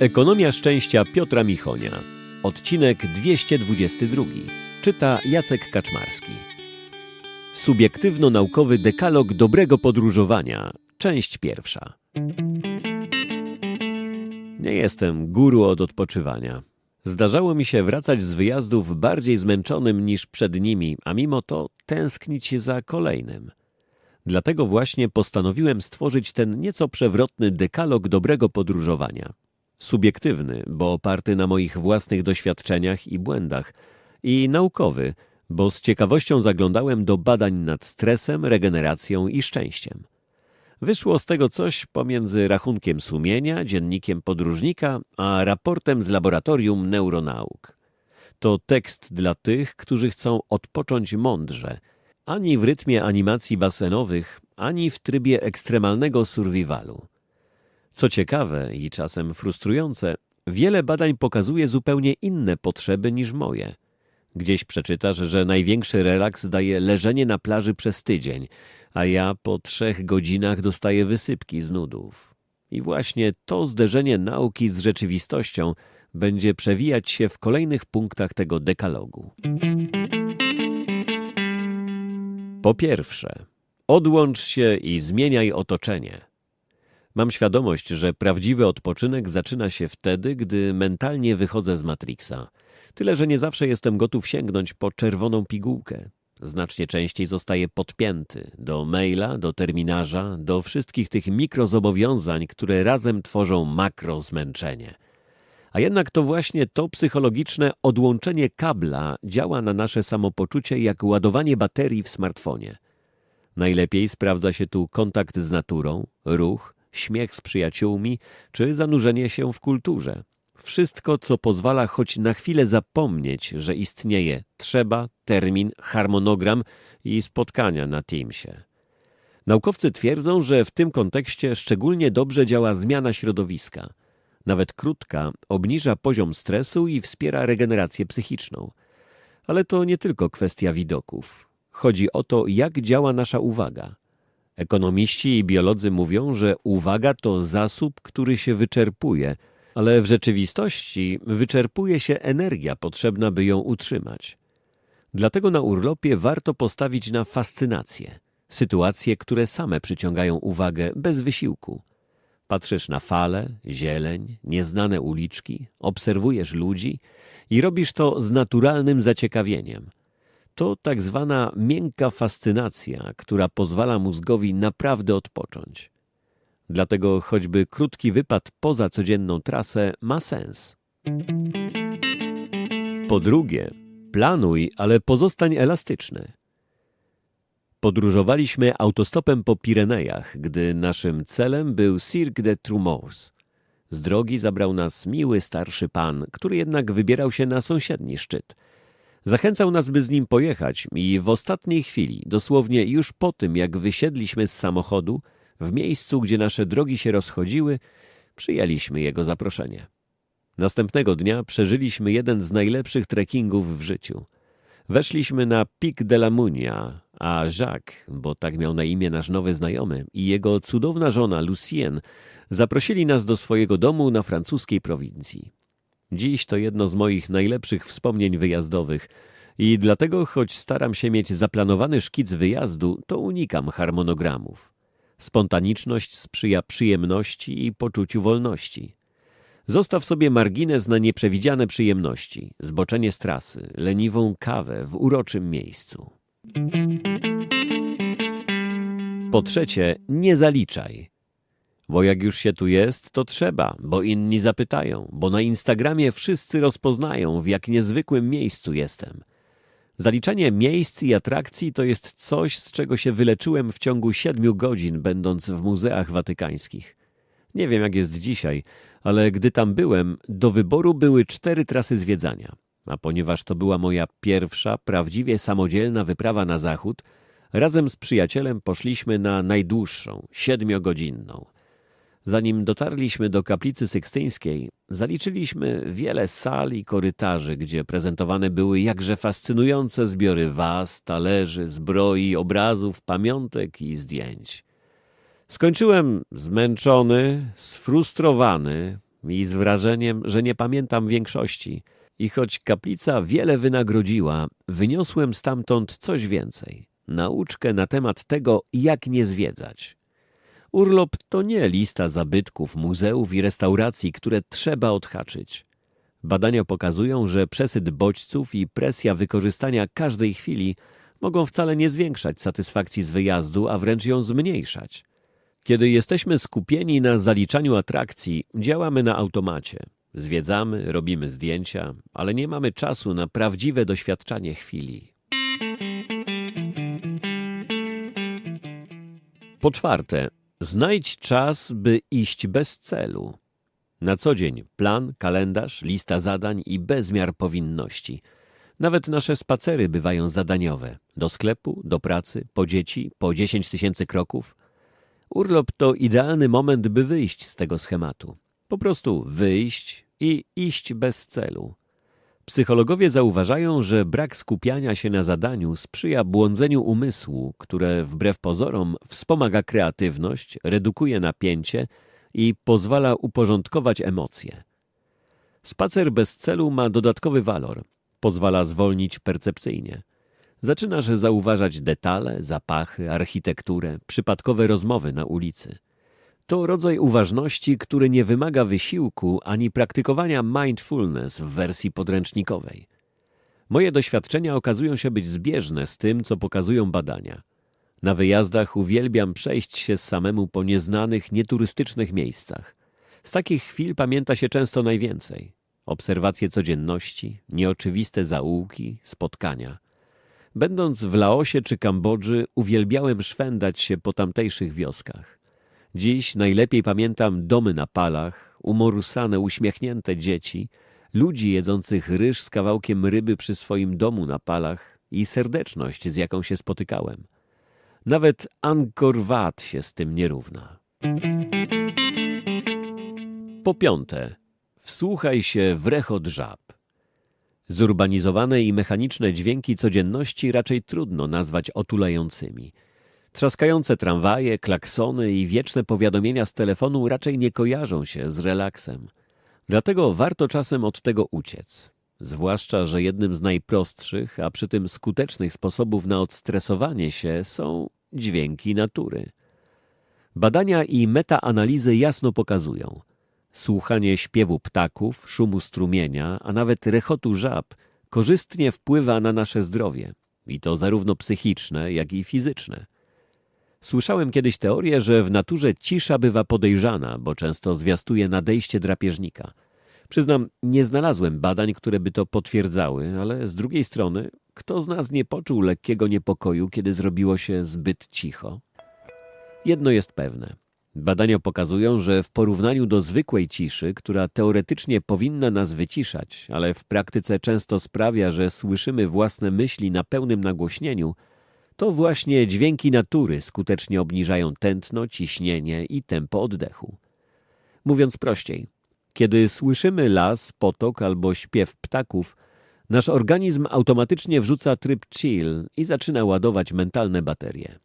Ekonomia szczęścia Piotra Michonia. Odcinek 222. Czyta Jacek Kaczmarski. Subiektywno-naukowy dekalog dobrego podróżowania. Część pierwsza. Nie jestem guru od odpoczywania. Zdarzało mi się wracać z wyjazdów bardziej zmęczonym niż przed nimi, a mimo to tęsknić za kolejnym. Dlatego właśnie postanowiłem stworzyć ten nieco przewrotny dekalog dobrego podróżowania. Subiektywny, bo oparty na moich własnych doświadczeniach i błędach, i naukowy, bo z ciekawością zaglądałem do badań nad stresem, regeneracją i szczęściem. Wyszło z tego coś pomiędzy rachunkiem sumienia, dziennikiem podróżnika, a raportem z laboratorium neuronauk. To tekst dla tych, którzy chcą odpocząć mądrze, ani w rytmie animacji basenowych, ani w trybie ekstremalnego survivalu. Co ciekawe i czasem frustrujące, wiele badań pokazuje zupełnie inne potrzeby niż moje. Gdzieś przeczytasz, że największy relaks daje leżenie na plaży przez tydzień, a ja po trzech godzinach dostaję wysypki z nudów. I właśnie to zderzenie nauki z rzeczywistością będzie przewijać się w kolejnych punktach tego dekalogu. Po pierwsze, odłącz się i zmieniaj otoczenie. Mam świadomość, że prawdziwy odpoczynek zaczyna się wtedy, gdy mentalnie wychodzę z Matrixa. Tyle, że nie zawsze jestem gotów sięgnąć po czerwoną pigułkę. Znacznie częściej zostaję podpięty do maila, do terminarza, do wszystkich tych mikrozobowiązań, które razem tworzą makro zmęczenie. A jednak to właśnie to psychologiczne odłączenie kabla działa na nasze samopoczucie jak ładowanie baterii w smartfonie. Najlepiej sprawdza się tu kontakt z naturą, ruch, śmiech z przyjaciółmi czy zanurzenie się w kulturze. Wszystko, co pozwala choć na chwilę zapomnieć, że istnieje trzeba, termin, harmonogram i spotkania na Teamsie. Naukowcy twierdzą, że w tym kontekście szczególnie dobrze działa zmiana środowiska. Nawet krótka obniża poziom stresu i wspiera regenerację psychiczną. Ale to nie tylko kwestia widoków. Chodzi o to, jak działa nasza uwaga. Ekonomiści i biolodzy mówią, że uwaga to zasób, który się wyczerpuje, ale w rzeczywistości wyczerpuje się energia potrzebna, by ją utrzymać. Dlatego na urlopie warto postawić na fascynację, sytuacje, które same przyciągają uwagę bez wysiłku. Patrzysz na fale, zieleń, nieznane uliczki, obserwujesz ludzi i robisz to z naturalnym zaciekawieniem. To tak zwana miękka fascynacja, która pozwala mózgowi naprawdę odpocząć. Dlatego choćby krótki wypad poza codzienną trasę ma sens. Po drugie, planuj, ale pozostań elastyczny. Podróżowaliśmy autostopem po Pirenejach, gdy naszym celem był Cirque de Trumos. Z drogi zabrał nas miły starszy pan, który jednak wybierał się na sąsiedni szczyt. Zachęcał nas, by z nim pojechać i w ostatniej chwili, dosłownie już po tym, jak wysiedliśmy z samochodu, w miejscu, gdzie nasze drogi się rozchodziły, przyjęliśmy jego zaproszenie. Następnego dnia przeżyliśmy jeden z najlepszych trekkingów w życiu. Weszliśmy na Pic de la Munia, a Jacques, bo tak miał na imię nasz nowy znajomy, i jego cudowna żona Lucienne zaprosili nas do swojego domu na francuskiej prowincji. Dziś to jedno z moich najlepszych wspomnień wyjazdowych i dlatego, choć staram się mieć zaplanowany szkic wyjazdu, to unikam harmonogramów. Spontaniczność sprzyja przyjemności i poczuciu wolności. Zostaw sobie margines na nieprzewidziane przyjemności, zboczenie z trasy, leniwą kawę w uroczym miejscu. Po trzecie, nie zaliczaj. Bo jak już się tu jest, to trzeba, bo inni zapytają, bo na Instagramie wszyscy rozpoznają, w jak niezwykłym miejscu jestem. Zaliczanie miejsc i atrakcji to jest coś, z czego się wyleczyłem w ciągu siedmiu godzin, będąc w muzeach watykańskich. Nie wiem, jak jest dzisiaj, ale gdy tam byłem, do wyboru były cztery trasy zwiedzania. A ponieważ to była moja pierwsza, prawdziwie samodzielna wyprawa na zachód, razem z przyjacielem poszliśmy na najdłuższą, siedmiogodzinną – Zanim dotarliśmy do kaplicy sykstyńskiej, zaliczyliśmy wiele sal i korytarzy, gdzie prezentowane były jakże fascynujące zbiory was, talerzy, zbroi, obrazów, pamiątek i zdjęć. Skończyłem zmęczony, sfrustrowany i z wrażeniem, że nie pamiętam większości. I choć kaplica wiele wynagrodziła, wyniosłem stamtąd coś więcej. Nauczkę na temat tego, jak nie zwiedzać. Urlop to nie lista zabytków, muzeów i restauracji, które trzeba odhaczyć. Badania pokazują, że przesyt bodźców i presja wykorzystania każdej chwili mogą wcale nie zwiększać satysfakcji z wyjazdu, a wręcz ją zmniejszać. Kiedy jesteśmy skupieni na zaliczaniu atrakcji, działamy na automacie. Zwiedzamy, robimy zdjęcia, ale nie mamy czasu na prawdziwe doświadczanie chwili. Po czwarte, znajdź czas, by iść bez celu. Na co dzień plan, kalendarz, lista zadań i bezmiar powinności. Nawet nasze spacery bywają zadaniowe. Do sklepu, do pracy, po dzieci, po 10 tysięcy kroków. Urlop to idealny moment, by wyjść z tego schematu. Po prostu wyjść i iść bez celu. Psychologowie zauważają, że brak skupiania się na zadaniu sprzyja błądzeniu umysłu, które wbrew pozorom wspomaga kreatywność, redukuje napięcie i pozwala uporządkować emocje. Spacer bez celu ma dodatkowy walor. Pozwala zwolnić percepcyjnie. Zaczynasz zauważać detale, zapachy, architekturę, przypadkowe rozmowy na ulicy. To rodzaj uważności, który nie wymaga wysiłku ani praktykowania mindfulness w wersji podręcznikowej. Moje doświadczenia okazują się być zbieżne z tym, co pokazują badania. Na wyjazdach uwielbiam przejść się samemu po nieznanych, nieturystycznych miejscach. Z takich chwil pamięta się często najwięcej. Obserwacje codzienności, nieoczywiste zaułki, spotkania. Będąc w Laosie czy Kambodży, uwielbiałem szwendać się po tamtejszych wioskach. Dziś najlepiej pamiętam domy na palach, umorusane, uśmiechnięte dzieci, ludzi jedzących ryż z kawałkiem ryby przy swoim domu na palach i serdeczność, z jaką się spotykałem. Nawet Angkor Wat się z tym nie równa. Po piąte, wsłuchaj się w rechot żab. Zurbanizowane i mechaniczne dźwięki codzienności raczej trudno nazwać otulającymi. Trzaskające tramwaje, klaksony i wieczne powiadomienia z telefonu raczej nie kojarzą się z relaksem. Dlatego warto czasem od tego uciec. Zwłaszcza, że jednym z najprostszych, a przy tym skutecznych sposobów na odstresowanie się są dźwięki natury. Badania i metaanalizy jasno pokazują. Słuchanie śpiewu ptaków, szumu strumienia, a nawet rechotu żab korzystnie wpływa na nasze zdrowie, i to zarówno psychiczne, jak i fizyczne. Słyszałem kiedyś teorię, że w naturze cisza bywa podejrzana, bo często zwiastuje nadejście drapieżnika. Przyznam, nie znalazłem badań, które by to potwierdzały, ale z drugiej strony, kto z nas nie poczuł lekkiego niepokoju, kiedy zrobiło się zbyt cicho? Jedno jest pewne. Badania pokazują, że w porównaniu do zwykłej ciszy, która teoretycznie powinna nas wyciszać, ale w praktyce często sprawia, że słyszymy własne myśli na pełnym nagłośnieniu, to właśnie dźwięki natury skutecznie obniżają tętno, ciśnienie i tempo oddechu. Mówiąc prościej, kiedy słyszymy las, potok albo śpiew ptaków, nasz organizm automatycznie wrzuca tryb chill i zaczyna ładować mentalne baterie.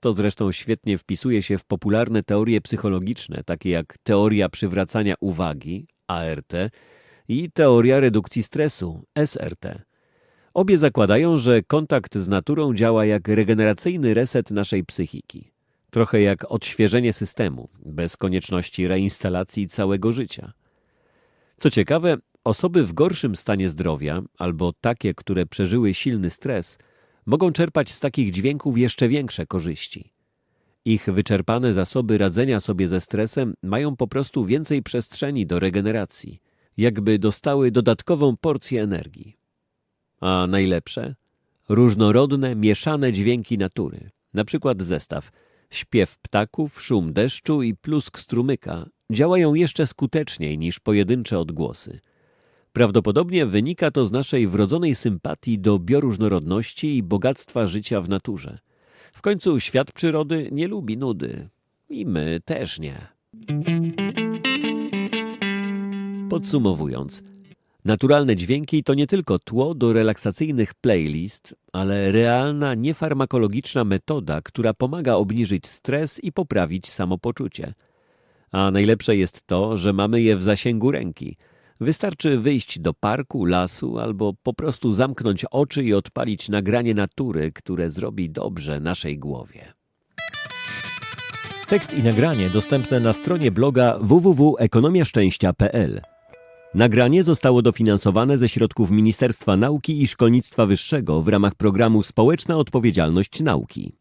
To zresztą świetnie wpisuje się w popularne teorie psychologiczne, takie jak teoria przywracania uwagi, ART, i teoria redukcji stresu, SRT. Obie zakładają, że kontakt z naturą działa jak regeneracyjny reset naszej psychiki. Trochę jak odświeżenie systemu, bez konieczności reinstalacji całego życia. Co ciekawe, osoby w gorszym stanie zdrowia, albo takie, które przeżyły silny stres, mogą czerpać z takich dźwięków jeszcze większe korzyści. Ich wyczerpane zasoby radzenia sobie ze stresem mają po prostu więcej przestrzeni do regeneracji, jakby dostały dodatkową porcję energii. A najlepsze? Różnorodne, mieszane dźwięki natury, na przykład zestaw śpiew ptaków, szum deszczu i plusk strumyka działają jeszcze skuteczniej niż pojedyncze odgłosy. Prawdopodobnie wynika to z naszej wrodzonej sympatii do bioróżnorodności i bogactwa życia w naturze. W końcu świat przyrody nie lubi nudy. I my też nie. Podsumowując, naturalne dźwięki to nie tylko tło do relaksacyjnych playlist, ale realna, niefarmakologiczna metoda, która pomaga obniżyć stres i poprawić samopoczucie. A najlepsze jest to, że mamy je w zasięgu ręki. Wystarczy wyjść do parku, lasu albo po prostu zamknąć oczy i odpalić nagranie natury, które zrobi dobrze naszej głowie. Tekst i nagranie dostępne na stronie bloga www.ekonomiaszczęścia.pl. Nagranie zostało dofinansowane ze środków Ministerstwa Nauki i Szkolnictwa Wyższego w ramach programu Społeczna Odpowiedzialność Nauki.